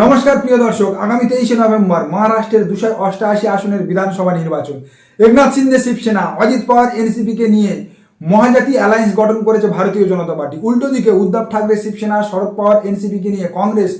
নমস্কার, প্রিয় দর্শক। আগামী তেইশে নভেম্বর মহারাষ্ট্রের দুশো অষ্টআশি আসনের বিধানসভা নির্বাচন। একনাথ সিন্ধে শিবসেনা, অজিত পাওয়ার, এনসিপিকে নিয়ে মহাজাতি অ্যালায়েন্স গঠন করেছে ভারতীয় জনতা পার্টি। উল্টো দিকে উদ্ধব ঠাকরে শিবসেনা শরদ পাওয়ার, এনসিপিকে নিয়ে কংগ্রেস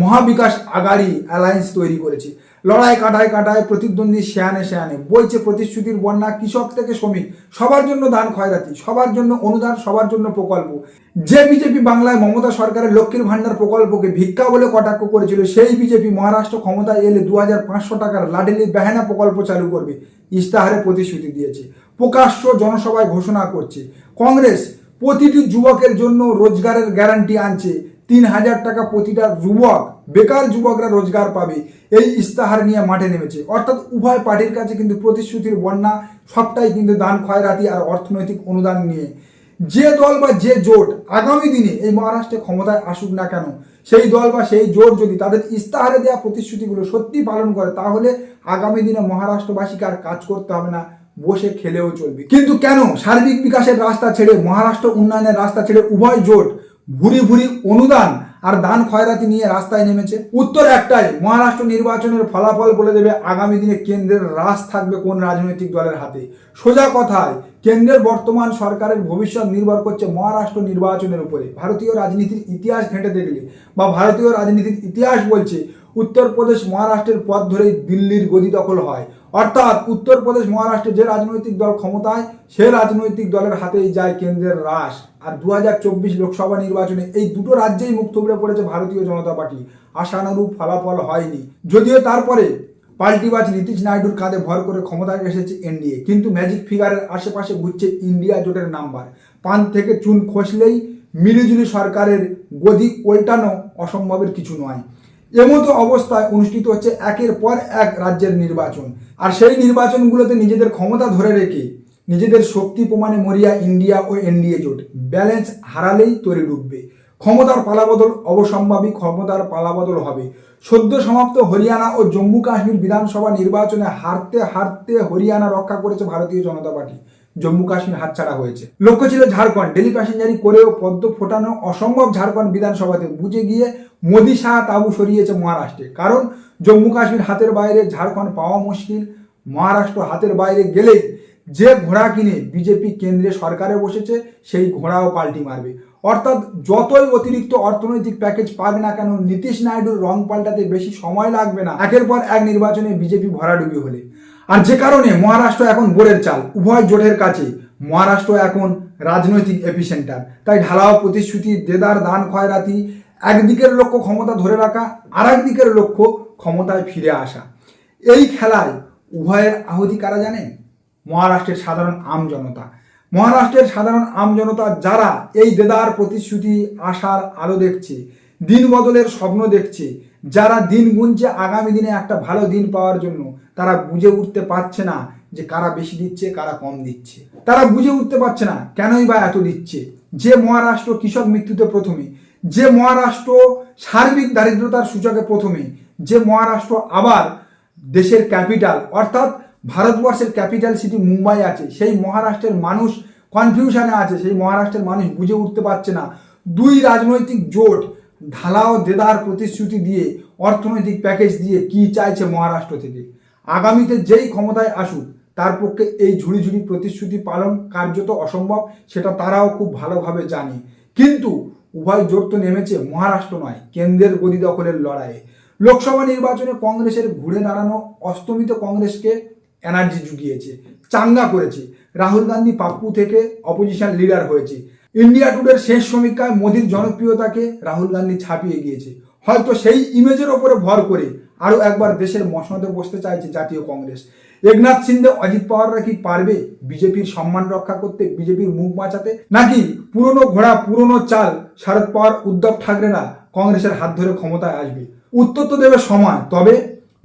মহাবিকাশ আগাড়ি অ্যালায়েন্স তৈরি করেছে। লড়াই কাটায় কাটায় প্রতিদ্বন্দ্বী শেয়ানে শেয়ানে বইছে প্রতিশ্রুতির বন্যা, কৃষক থেকে শ্রমিক। সবার জন্য দান খয়রাতি সবার জন্য অনুদান, সবার জন্য প্রকল্প। যে বিজেপি বাংলায় মমতা সরকারের লক্ষ্মীর ভান্ডার প্রকল্পকে ভিক্ষা বলে কটাক্ষ করেছিল, সেই বিজেপি মহারাষ্ট্র ক্ষমতায় এলে দু হাজার পাঁচশো টাকার লাডেলি বেহানা প্রকল্প চালু করবে। ইস্তাহারে প্রতিশ্রুতি দিয়েছে। প্রকাশ্য জনসভায় ঘোষণা করছে। কংগ্রেস প্রতিটি যুবকের জন্য রোজগারের গ্যারান্টি আনছে। তিন হাজার টাকা প্রতিটা যুবক, বেকার যুবকরা রোজগার পাবে। এই ইস্তাহার নিয়ে মাঠে নেমেছে। অর্থাৎ উভয় পার্টির কাছে কিন্তু প্রতিশ্রুতির বন্যা, সবটাই কিন্তু দান খয়রাতি আর অর্থনৈতিক অনুদান নিয়ে। যে দল বা যে জোট আগামী দিনে এই মহারাষ্ট্রে ক্ষমতায় আসুক না কেন, সেই দল বা সেই জোট যদি তাদের ইস্তাহারে দেওয়া প্রতিশ্রুতিগুলো সত্যি পালন করে, তাহলে আগামী দিনে মহারাষ্ট্রবাসীকে আর কাজ করতে হবে না, বসে খেলেও চলবে। কিন্তু কেন সার্বিক বিকাশের রাস্তা ছেড়ে মহারাষ্ট্র উন্নয়নের রাস্তা ছেড়ে উভয় জোট ভুরি ভুরি অনুদান আর দান খয়রাতি নিয়ে রাস্তায় নেমেছে। উত্তর একটাই, মহারাষ্ট্র নির্বাচনের ফলাফল বলে দেবে আগামী দিনে কেন্দ্রের রাস থাকবে কোন রাজনৈতিক দলের হাতে। সোজা কথায় কেন্দ্রের বর্তমান সরকারের ভবিষ্যৎ নির্ভর করছে মহারাষ্ট্র নির্বাচনের উপরে। ভারতীয় রাজনীতির ইতিহাস ঘেঁটে দেখলে বা ভারতীয় রাজনীতির ইতিহাস বলছে, উত্তরপ্রদেশ মহারাষ্ট্রের পথ ধরেই দিল্লির গদি দখল হয়। অর্থাৎ উত্তরপ্রদেশ মহারাষ্ট্রে যে রাজনৈতিক দল ক্ষমতায়, সে রাজনৈতিক দলের হাতেই যায় কেন্দ্রের রাস আর দু হাজার চব্বিশ লোকসভা নির্বাচনে এই দুটো রাজ্যেই মুখ থুবড়ে পড়েছে ভারতীয় জনতা পার্টি। আশানুরূপ ফলাফল হয়নি। যদিও তারপরে পাল্টিবাজ নীতিশ নাইডুর কাঁধে ভর করে ক্ষমতায় এসেছে এনডিএ। কিন্তু ম্যাজিক ফিগারের আশেপাশে ঘুরছে ইন্ডিয়া জোটের নাম্বার। পান থেকে চুন খসলেই মিলিজুলি সরকারের গদি উল্টানো অসম্ভবের কিছু নয়। এমতো অবস্থায় অনুষ্ঠিত হচ্ছে একের পর এক রাজ্যের নির্বাচন। আর সেই নির্বাচনগুলোতে নিজেদের ক্ষমতা ধরে রেখে নিজেদের শক্তি প্রমাণে মরিয়া ইন্ডিয়া ও এনডিএ জোট। ব্যালেন্স হারালেই তৈরি ডুববে। ক্ষমতার পালাবদল অবসম্ভাবী ক্ষমতার পালাবদল হবে। সদ্য সমাপ্ত হরিয়ানা ও জম্মু কাশ্মীর বিধানসভা নির্বাচনে হারতে হারতে হরিয়ানা রক্ষা করেছে ভারতীয় জনতা পার্টি। জম্মু কাশ্মীর হাতছাড়া হয়েছে। লক্ষ্য ছিল ঝাড়খণ্ড। ডেলি প্যাসেঞ্জারি করেও পদ্ম ফোটানো অসম্ভব ঝাড়খণ্ড বিধানসভাতে বুঝে গিয়ে মোদি শাহ তাবু সরিয়েছে মহারাষ্ট্রে। কারণ জম্মু কাশ্মীর হাতের বাইরে ঝাড়খণ্ড পাওয়া মুশকিল, মহারাষ্ট্র হাতের বাইরে গেলেই যে ঘোড়া কিনে বিজেপি কেন্দ্রে সরকারে বসেছে, সেই ঘোড়াও পাল্টি মারবে। অর্থাৎ যতই অতিরিক্ত অর্থনৈতিক প্যাকেজ পাক না কেন, নীতিশ নাইডুর রং পাল্টাতে বেশি সময় লাগবে না। একের পর এক নির্বাচনে বিজেপি ভরাডুবি হলে। আর যে কারণে মহারাষ্ট্র এখন বোরের চাল, উভয় জোটের কাছে। মহারাষ্ট্র এখন রাজনৈতিক এপিসেন্টার তাই ঢালাও প্রতিশ্রুতি, দেদার দান খয়রাতি, একদিকের লক্ষ্য ক্ষমতা ধরে রাখা আর একদিকের লক্ষ্য ক্ষমতায় ফিরে আসা। এই খেলায় উভয়ের আহতি কারা জানেন? মহারাষ্ট্রের সাধারণ আম জনতা। মহারাষ্ট্রের সাধারণ আম জনতা যারা এই দেদার প্রতিশ্রুতি, আশার আলো দেখছে, দিন বদলের স্বপ্ন দেখছে, যারা দিন গুনছে আগামী দিনে একটা ভালো দিন পাওয়ার জন্য, তারা বুঝে উঠতে পারছে না যে কারা বেশি দিচ্ছে, কারা কম দিচ্ছে। তারা বুঝে উঠতে পারছে না কেনই বা এত দিচ্ছে। যে মহারাষ্ট্র কৃষক মৃত্যুতে প্রথমে, যে মহারাষ্ট্র সার্বিক দারিদ্রতার সূচকে প্রথমে, যে মহারাষ্ট্র আবার দেশের ক্যাপিটাল, অর্থাৎ ভারতবর্ষের ক্যাপিটাল সিটি মুম্বাই আছে, সেই মহারাষ্ট্রের মানুষ কনফিউশনে আছে, সেই মহারাষ্ট্রের মানুষ বুঝে উঠতে পারছে না। দুই রাজনৈতিক জোট ঢালাও দেদার প্রতিশ্রুতি দিয়ে, অর্থনৈতিক প্যাকেজ দিয়ে কি চাইছে মহারাষ্ট্র থেকে? আগামীতে যেই ক্ষমতায় আসুক, তার পক্ষে এই ঝুড়ি ঝুড়ি প্রতিশ্রুতি পালন কার্যত অসম্ভব, সেটা তারাও খুব ভালোভাবে জানে। কিন্তু উভয় জোট তো নেমেছে মহারাষ্ট্র নয়, কেন্দ্রের গদি দখলের লড়াইয়ে। লোকসভা নির্বাচনে কংগ্রেসের ঘুরে দাঁড়ানো অস্তমিত কংগ্রেসকে এনার্জি জুগিয়েছে, চাঙ্গা করেছে। রাহুল গান্ধী পাপ্পু থেকে অপোজিশন লিডার হয়েছে। ইন্ডিয়া টুডের শেষ সমীক্ষায় মোদির জনপ্রিয়তাকে রাহুল গান্ধী ছাপিয়ে গিয়েছে। হয়তো সেই ইমেজের ওপরে ভর করে আরও একবার দেশের মসনদে বসতে চাইছে জাতীয় কংগ্রেস। একনাথ সিন্ধে অজিত পাওয়াররা কি পারবে বিজেপির সম্মান রক্ষা করতে, বিজেপির মুখ বাঁচাতে? নাকি পুরনো ঘোড়া, পুরনো চাল শারদ পাওয়ার, উদ্ধব ঠাকরেরা কংগ্রেসের হাত ধরে ক্ষমতায় আসবে? উত্তর তো দেবে সময়, তবে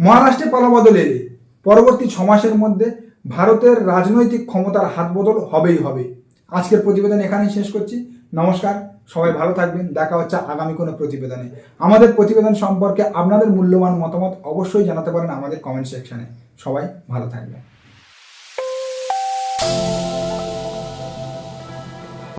মহারাষ্ট্রে পালাবদল এলে। পরবর্তী ছ মাসের মধ্যে ভারতের রাজনৈতিক ক্ষমতার হাত বদল হবেই হবে। আজকের প্রতিবেদন এখানেই শেষ করছি। নমস্কার, সবাই ভালো থাকবেন। দেখা হচ্ছে আগামী কোনো প্রতিবেদনে। আমাদের প্রতিবেদন সম্পর্কে আপনাদের মূল্যবান মতামত অবশ্যই জানাতে পারেন আমাদের কমেন্ট সেকশানে সবাই ভালো থাকবেন।